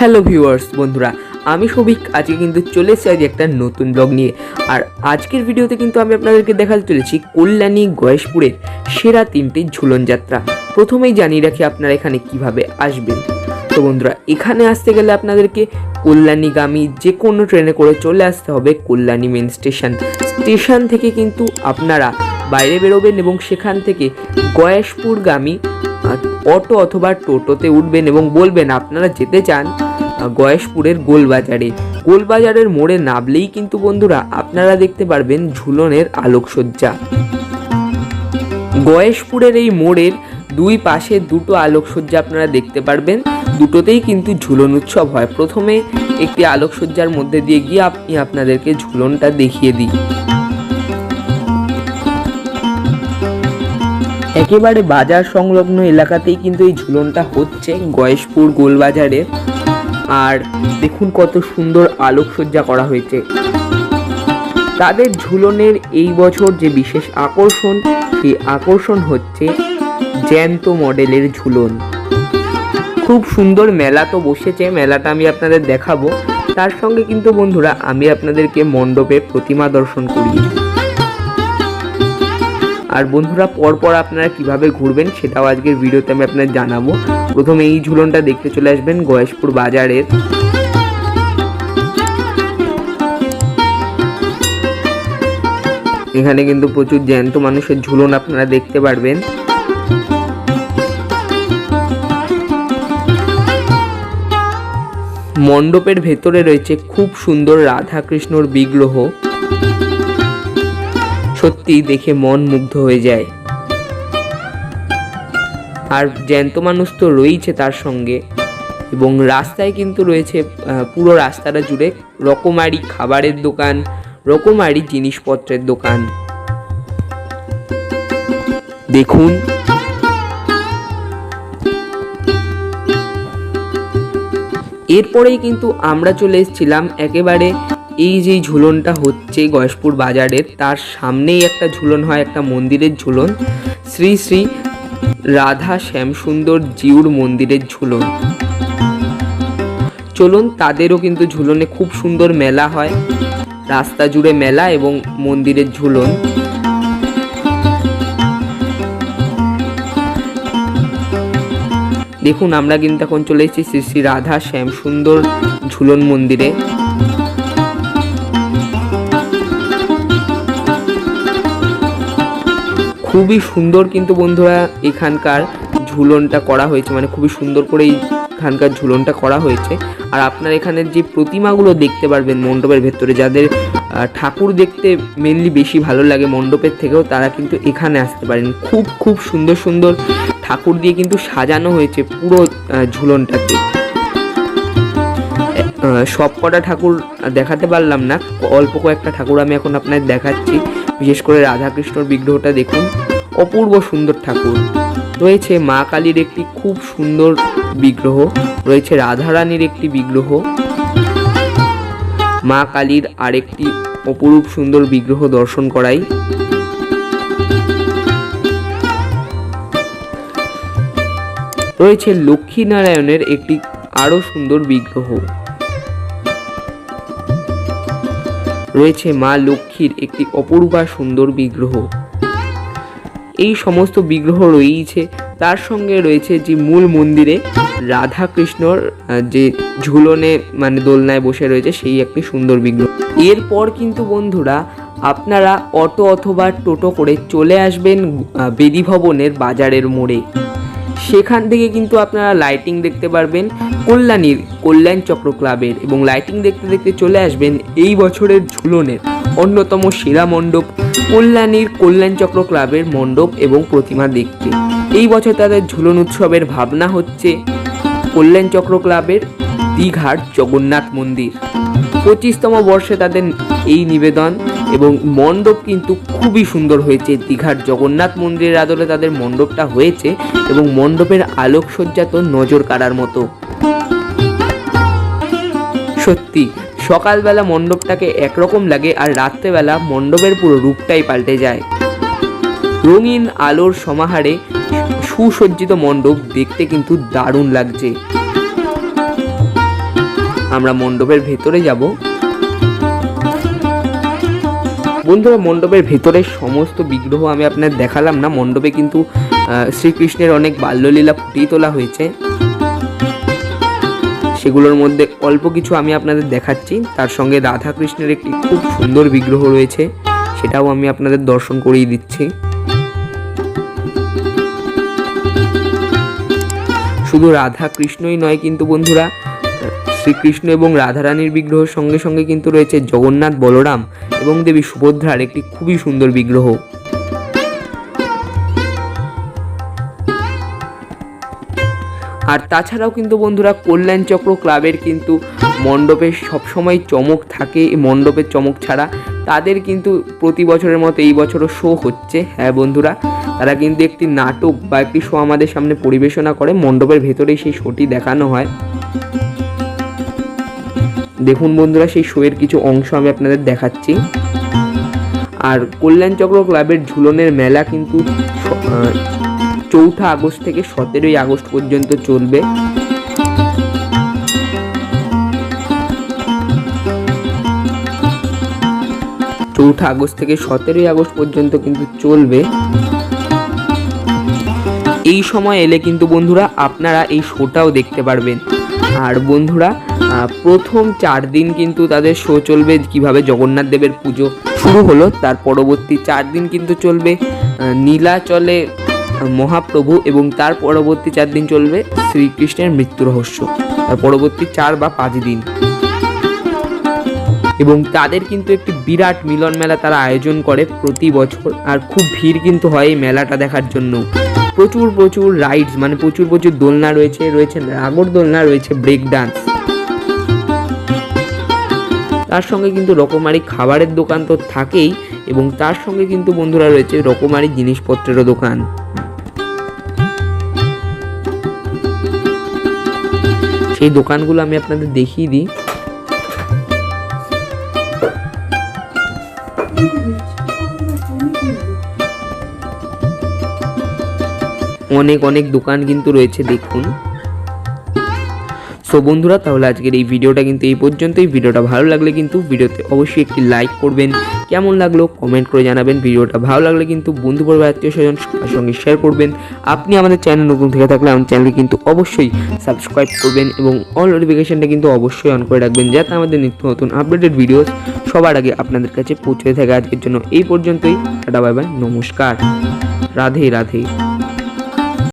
Hello viewers বন্ধুরা, আমি সবিক আজকে কিন্তু চলে এসেছি আজ একটা নতুন ব্লগ নিয়ে। আর আজকের ভিডিওতে কিন্তু আমি আপনাদেরকে দেখাতে চলেছি কল্যাণী গয়েশপুরের সেরা তিনটি ঝুলন যাত্রা। প্রথমেই জানিয়ে রাখি আপনারা এখানে কীভাবে আসবেন। তো বন্ধুরা, এখানে আসতে গেলে আপনাদেরকে কল্যাণীগামী যে কোনো ট্রেনে করে চলে আসতে হবে কল্যাণী মেন স্টেশন স্টেশন থেকে কিন্তু আপনারা বাইরে বেরোবেন এবং সেখান থেকে গয়েশপুরগামী অটো অথবা টোটোতে উঠবেন এবং বলবেন, আপনারা যেতে চান গয়েশপুরের গোলবাজারে। গোলবাজারের মোড়ে নামলেই কিন্তু বন্ধুরা আপনারা দেখতে পারবেন ঝুলনের আলোকসজ্জা। গয়েশপুরের এই মোড়ের দুই পাশে দুটো আলোকসজ্জা আপনারা দেখতে পারবেন। দুটোতেই কিন্তু ঝুলন উৎসব হয়। প্রথমে একটি আলোকসজ্জার মধ্যে দিয়ে গিয়ে আপনি আপনাদেরকে ঝুলনটা দেখিয়ে দিই। একেবারে বাজার সংলগ্ন এলাকাতেই কিন্তু এই ঝুলনটা হচ্ছে গয়েশপুর গোলবাজারে আর দেখুন কত সুন্দর আলোকসজ্জা করা হয়েছে। তাদের ঝুলনের এই বছর যে বিশেষ আকর্ষণ, সেই আকর্ষণ হচ্ছে জ্যান্ত মডেলের ঝুলন। খুব সুন্দর মেলা তো বসেছে, মেলাটা আমি আপনাদের দেখাবো। তার সঙ্গে কিন্তু বন্ধুরা, আমি আপনাদেরকে মণ্ডপে প্রতিমা দর্শন করিয়ে দিই। আর বন্ধুরা, পরপর আপনারা কীভাবে ঘুরবেন সেটাও আজকের ভিডিওতে আমি আপনাদের জানাব। প্রথমে এই ঝুলনটা দেখতে চলে আসবেন গয়েশপুর বাজারের। এখানে কিন্তু প্রচুর জ্যান্ত মানুষের ঝুলন আপনারা দেখতে পারবেন। মণ্ডপের ভেতরে রয়েছে খুব সুন্দর রাধা কৃষ্ণর বিগ্রহ। সত্যি দেখে মন মুগ্ধ হয়ে যায়। আর জ্যান্ত মানুষ তো রয়েছে তার সঙ্গে এবং রাস্তায় কিন্তু রয়েছে পুরো রাস্তাটা জুড়ে রকমারি খাবারের দোকান, রকমারি জিনিসপত্রের দোকান। দেখুন। এরপরেই কিন্তু আমরা চলে এসেছিলাম একেবারে এই যে ঝুলনটা হচ্ছে গয়েশপুর বাজারের, তার সামনেই একটা ঝুলন হয়, একটা মন্দিরের ঝুলন। শ্রী শ্রী রাধা শ্যামসুন্দর জিউর মন্দিরের ঝুলন। চলুন, তাদেরও কিন্তু ঝুলনে খুব সুন্দর মেলা হয়। রাস্তা জুড়ে মেলা এবং মন্দিরের ঝুলন। দেখুন, আমরা কিন্তু এখন চলে এসেছি শ্রী শ্রী রাধা শ্যাম সুন্দর ঝুলন মন্দিরে। খুবই সুন্দর কিন্তু বন্ধুরা এখানকার ঝুলনটা করা হয়েছে মানে খুবই সুন্দর করে এখানকার ঝুলনটা করা হয়েছে। আর আপনার এখানের যে প্রতিমাগুলো দেখতে পারবেন মণ্ডপের ভেতরে, যাদের ঠাকুর দেখতে মেনলি বেশি ভালো লাগে মণ্ডপের থেকেও, তারা কিন্তু এখানে আসতে পারেন। খুব খুব সুন্দর সুন্দর ঠাকুর দিয়ে কিন্তু সাজানো হয়েছে পুরো ঝুলনটাকে সব কটা ঠাকুর দেখাতে পারলাম না। অল্প কয়েকটা ঠাকুর আমি এখন আপনাদের দেখাচ্ছি। বিশেষ করে রাধাকৃষ্ণর বিগ্রহটা দেখুন। অপূর্ব সুন্দর ঠাকুর। রয়েছে মা কালীর একটি খুব সুন্দর বিগ্রহ। রয়েছে রাধারানীর একটি বিগ্রহ। মা কালীর আরেকটি অপরূপ সুন্দর বিগ্রহ দর্শন করাই। রয়েছে লক্ষ্মীনারায়ণের একটি আরও সুন্দর বিগ্রহ। রয়েছে মা লক্ষ্মীর একটি অপরূপা সুন্দর বিগ্রহ। এই সমস্ত বিগ্রহ রয়েছে, তার সঙ্গে রয়েছে যে মূল মন্দিরে রাধা কৃষ্ণর যে ঝুলনে মানে দোলনায় বসে রয়েছে সেই একটি সুন্দর বিগ্রহ। এরপর কিন্তু বন্ধুরা, আপনারা অটো অথবা টোটো করে চলে আসবেন বেদি ভবনের বাজারের মোড়ে। সেখান থেকে কিন্তু আপনারা লাইটিং দেখতে পারবেন কল্যাণীর কল্যাণ চক্র ক্লাবের এবং লাইটিং দেখতে দেখতে চলে আসবেন এই বছরের ঝুলনের অন্যতম সেরা মণ্ডপ কল্যাণীর কল্যাণ চক্র ক্লাবের মণ্ডপ এবং প্রতিমা দেখতে। এই বছর তাদের ঝুলন উৎসবের ভাবনা হচ্ছে কল্যাণ চক্র ক্লাবের দীঘার জগন্নাথ মন্দির। পঁচিশতম বর্ষে তাদের এই নিবেদন এবং মণ্ডপ কিন্তু খুবই সুন্দর হয়েছে। দীঘার জগন্নাথ মন্দিরের আদলে তাদের মণ্ডপটা হয়েছে এবং মণ্ডপের আলোকসজ্জা তো নজর কাড়ার মতো। সত্যি, সকালবেলা মণ্ডপটাকে একরকম লাগে আর রাত্রেবেলা মণ্ডপের পুরো রূপটাই পাল্টে যায়। রঙিন আলোর সমাহারে সুসজ্জিত মণ্ডপ দেখতে কিন্তু দারুণ লাগছে। আমরা মণ্ডপের ভেতরে যাব। বন্ধুরা, মণ্ডপের ভেতরে সমস্ত বিগ্রহ আমি আপনার দেখালাম না। মণ্ডপে কিন্তু শ্রীকৃষ্ণের অনেক বাল্যলীলা ফুটিয়ে তোলা হয়েছে। সেগুলোর মধ্যে অল্প কিছু আমি আপনাদের দেখাচ্ছি। তার সঙ্গে রাধা কৃষ্ণের একটি খুব সুন্দর বিগ্রহ রয়েছে। সেটাও আমি আপনাদের দর্শন করিয়ে দিচ্ছি। শুধু রাধা কৃষ্ণই নয় কিন্তু বন্ধুরা শ্রীকৃষ্ণ এবং রাধারানীর বিগ্রহের সঙ্গে সঙ্গে কিন্তু রয়েছে জগন্নাথ বলরাম এবং দেবী সুভদ্রার একটি খুবই সুন্দর বিগ্রহ। আর তাছাড়াও কিন্তু বন্ধুরা কল্যাণ চক্র ক্লাবের কিন্তু মণ্ডপে সবসময় চমক থাকে মণ্ডপের চমক ছাড়া তাদের কিন্তু প্রতি বছরের মতো এই বছরও শো হচ্ছে। হ্যাঁ বন্ধুরা, তারা কিন্তু একটি নাটক বা একটি শো আমাদের সামনে পরিবেশনা করে, মণ্ডপের ভেতরেই সেই শোটি দেখানো হয়। দেখুন বন্ধুরা, সেই শোয়ের কিছু অংশ আমি আপনাদের দেখাচ্ছি। আর কল্যাণ চক্র ক্লাবের ঝুলনের মেলা কিন্তু চৌঠা আগস্ট থেকে সতেরোই আগস্ট পর্যন্ত চলবে। চৌঠা আগস্ট থেকে সতেরোই আগস্ট পর্যন্ত কিন্তু চলবে। এই সময় এলে কিন্তু বন্ধুরা, আপনারা এই শোটাও দেখতে পারবেন। আর বন্ধুরা প্রথম চার দিন কিন্তু তাদের শো চলবে কীভাবে জগন্নাথ দেবের পুজো শুরু হলো, তার পরবর্তী চার দিন কিন্তু চলবে নীলাচলে মহাপ্রভু এবং তার পরবর্তী চার দিন চলবে শ্রীকৃষ্ণের মৃত্যু রহস্য, তার পরবর্তী চার বা পাঁচ দিন। এবং তাদের কিন্তু একটি বিরাট মিলন মেলা তারা আয়োজন করে প্রতি বছর, আর খুব ভিড় কিন্তু হয় এই মেলাটা দেখার জন্য। প্রচুর প্রচুর রাইডস মানে প্রচুর প্রচুর দোলনা রয়েছে রয়েছে রাগর দোলনা, রয়েছে ব্রেক ডান্স তার সঙ্গে কিন্তু রকমারি খাবারের দোকান তো থাকেই এবং তার সঙ্গে কিন্তু বন্ধুরা রয়েছে রকমারি জিনিসপত্রেরও দোকান। সেই দোকানগুলো আমি আপনাদের দেখিয়ে দিই। অনেক অনেক দোকান কিন্তু রয়েছে দেখুন। সো বন্ধুরা, তাহলে আজকের এই ভিডিওটা কিন্তু এই পর্যন্তই। ভিডিওটা ভালো লাগলে কিন্তু ভিডিওতে অবশ্যই একটি লাইক করবেন। কেমন লাগল কমেন্ট করে জানাবেন। ভিডিওটা ভালো লাগলে কিন্তু বন্ধু আত্মীয় স্বজন সবার সঙ্গে শেয়ার করবেন। আপনি আমাদের চ্যানেল নতুন থেকে থাকলে আমার চ্যানেলকে কিন্তু অবশ্যই সাবস্ক্রাইব করবেন এবং অল নোটিফিকেশনটা কিন্তু অবশ্যই অন করে রাখবেন। যাতে আমাদের নিত্য নতুন আপডেটেড ভিডিও সবার আগে আপনাদের কাছে পৌঁছে থাকে। আজকের জন্য এই পর্যন্তই। টাটা বাই বাই নমস্কার। রাধে রাধে।